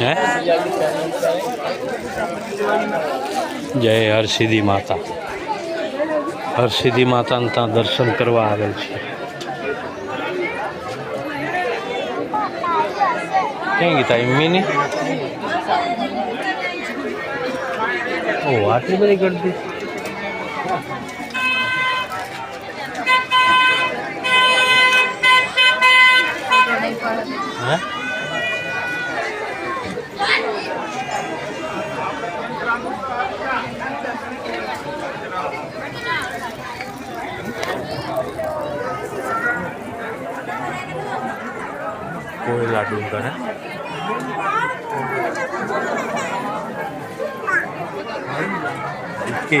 હે? જય હરસિદ્ધિ માતા. હરસિદ્ધિ માતાને ત્યાં દર્શન કરવા આવેલ છે. ક્યાં ગીતા? ઇમ્મીની ઓ, આટલી બધી ગળદી હે? kue ladung kan oke.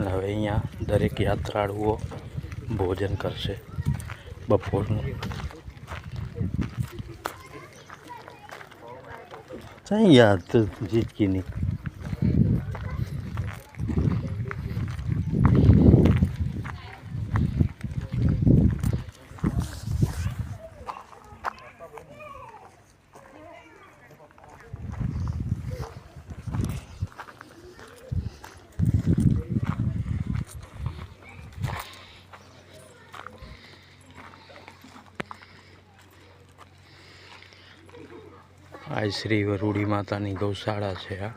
અને હવે અહીંયા દરેક યાત્રાળુઓ ભોજન કરશે બપોરનું. કઈ યાદ જીતકીની. શ્રી વરુડી માતાની ગૌશાળા છે આ.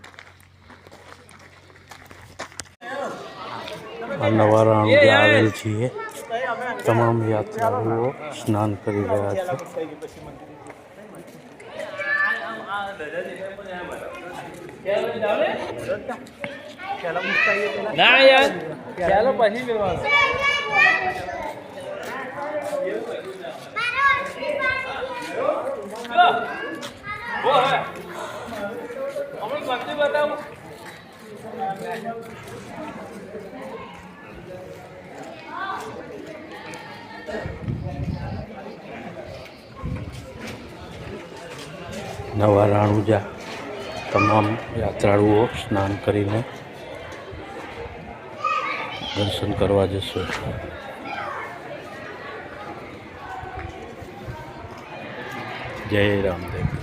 નવારાણ જે આવેલ છીએ. તમામ યાત્રાળુઓ સ્નાન કરી રહ્યા છે. ના યાર ચાલો પછી નવા રાણુજા તમામ યાત્રાળુઓ સ્નાન કરીને દર્શન કરવા જશે. જય રામદેવ.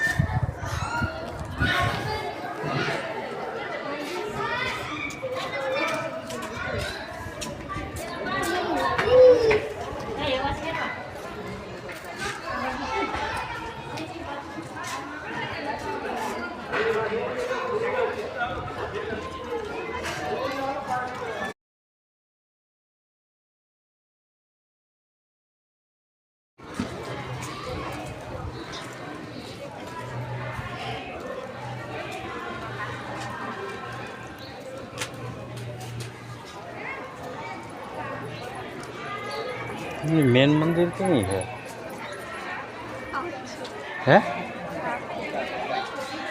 ઓમ મેન મંદિર ક્યાં છે હે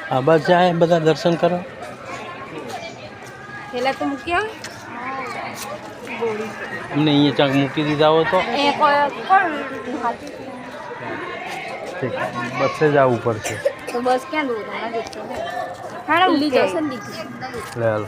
આ બાજુ જાય બધા દર્શન કરવા પેલા તો મૂક્યા અમને અહીંયા ચાંક મૂકી દીધા હોય તો એ કોઈ કોણ હાથી ઠીક બસે જ આવવું પડશે તો બસ ક્યાં દૂર હમણાં દેખતો હા લીલી જશે ને દીકરી લે હાલો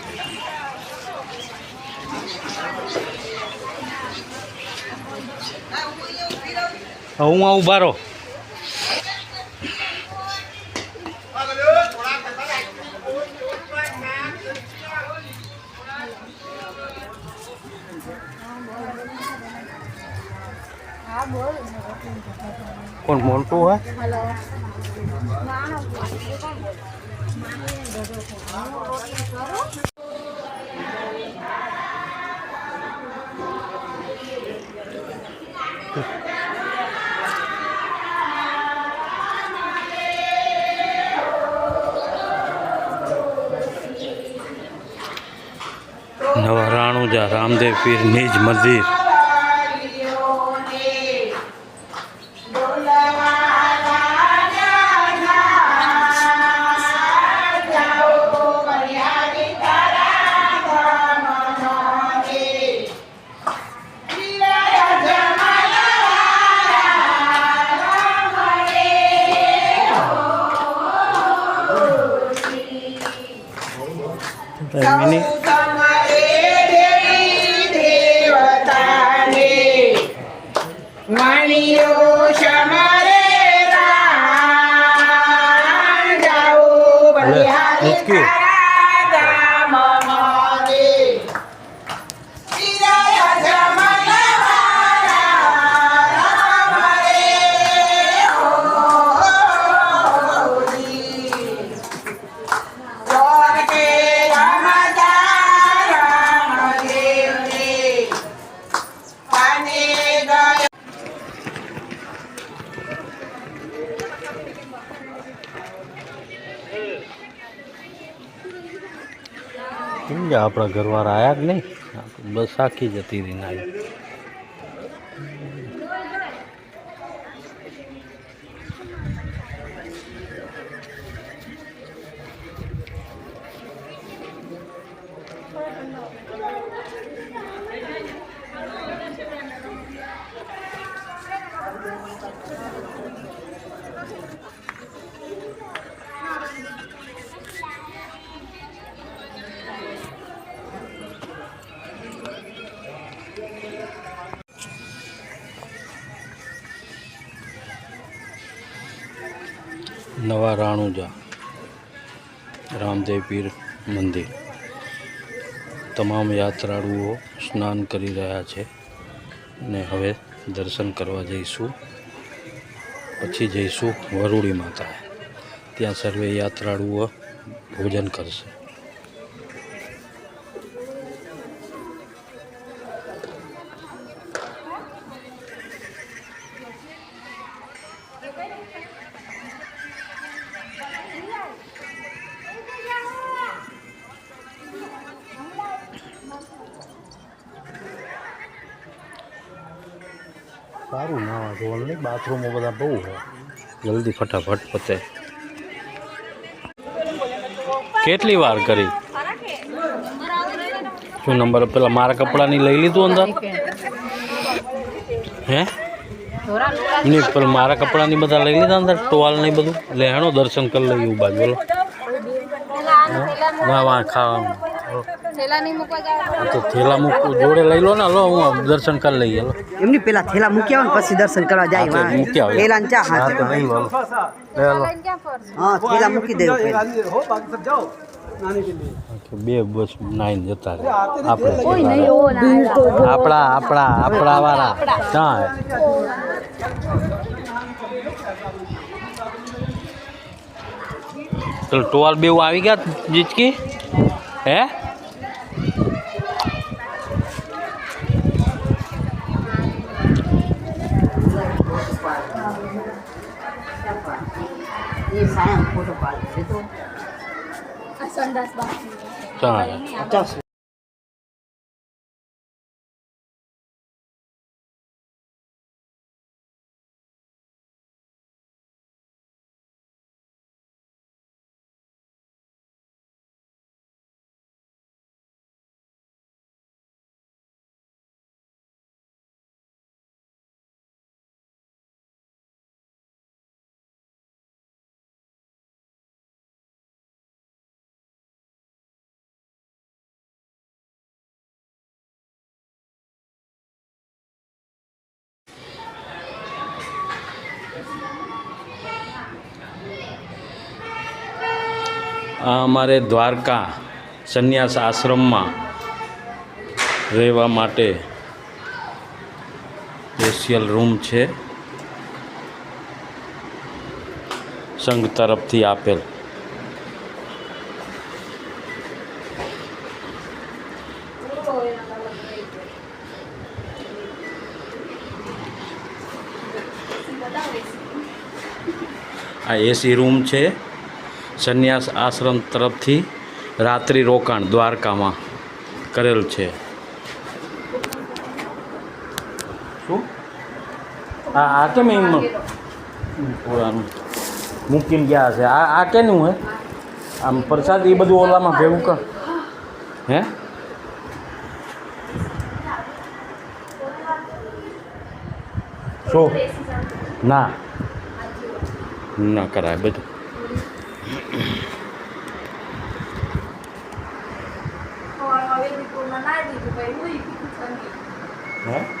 હું આવું બારો હા કોણ મોન્ટું હે? હલો ના નવા રામદેવ પીર નિજ મંદિર. Let's go. કે આપણા ઘરવાળા આવ્યા જ નહીં? બસ આખી જતી રહીને આવી નવા રાણુજા, રામદેવ પીર મંદિર. તમામ યાત્રાળુઓ સ્નાન કરી રહ્યા છે ને હવે દર્શન કરવા જઈશું. પછી જઈશું વરુડી માતા ત્યાં સર્વે યાત્રાળુઓ ભોજન કરશે. સારું નાવા ધોવાનું નહીં બાથરૂમો બધા બહુ હોય. જલ્દી ફટાફટ પતે. કેટલી વાર કરી? શું નંબર પેલા મારા કપડાની લઈ લીધું અંદર? હે? નહીં, પેલા મારા કપડાની બધા લઈ લીધા અંદર, ટોવાલ નહીં બધું? એટલે દર્શન કરી લઈએ બાજુ બોલો. ના વાં ખાવાનું તો થેલા મૂકવું જોડે લઈ લો ને લો હું દર્શન કરી લઈએ લો એમની પેલા થેલા મૂકી આવે ને પછી દર્શન કરવા હા તો જાય મૂકી આવે પેલા ચા હા હાથે તો લઈ લો લો. લે લો ક્યાં ફરશે હા થેલા મૂકી દેવું પેલા. કે બે બસ નાઈને જતા રહે આપણે કોઈ નહીં ઓ ના આપણા આપણા આપણા વાળા ક્યાં હે? પેલો ટોવાલ બેવ આવી ગયા જીચકી હે તો સંડાસ બાકી ક્યાં અમારે દ્વારકા સંન્યાસ આશ્રમમાં રહેવા માટે સ્પેશિયલ રૂમ છે. સંઘ તરફથી આપેલ. આ એસી રૂમ છે. સંન્યાસ આશ્રમ તરફથી રાત્રિ રોકાણ દ્વારકામાં કરેલ છે. શું? આ આ કેમ એમ? પુરાનું મૂકીને ગયા હશે આ આ કેનું હે? આમ પ્રસાદ એ બધું ઓલામાં ભેગું કર. હે? શું? ના. ના કરાય બધું. 啊？